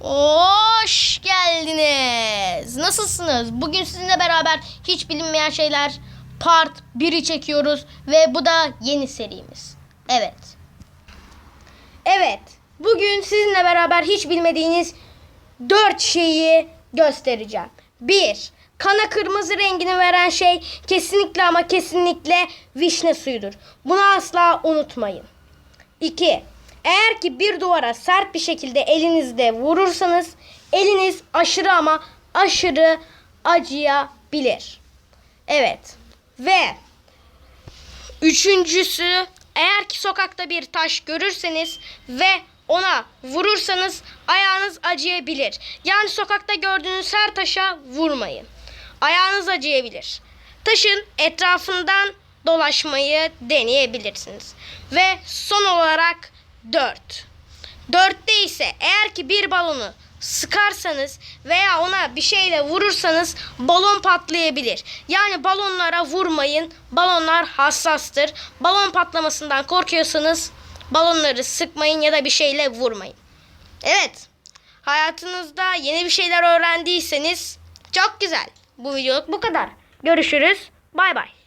Hoş geldiniz. Nasılsınız? Bugün sizinle beraber hiç bilinmeyen şeyler part 1'i çekiyoruz ve bu da yeni serimiz. Evet. Evet. Bugün sizinle beraber hiç bilmediğiniz 4 şeyi göstereceğim. 1. Kana kırmızı rengini veren şey kesinlikle ama kesinlikle vişne suyudur. Bunu asla unutmayın. 2. Eğer ki bir duvara sert bir şekilde elinizde vurursanız eliniz aşırı ama aşırı acıyabilir. Evet. Ve üçüncüsü eğer ki sokakta bir taş görürseniz ve ona vurursanız ayağınız acıyabilir. Yani sokakta gördüğünüz her taşa vurmayın. Ayağınız acıyabilir. Taşın etrafından dolaşmayı deneyebilirsiniz. Ve son olarak 4. Dörtte ise eğer ki bir balonu sıkarsanız veya ona bir şeyle vurursanız balon patlayabilir. Yani balonlara vurmayın. Balonlar hassastır. Balon patlamasından korkuyorsanız balonları sıkmayın ya da bir şeyle vurmayın. Evet. Hayatınızda yeni bir şeyler öğrendiyseniz çok güzel. Bu videoluk bu kadar. Görüşürüz. Bay bay.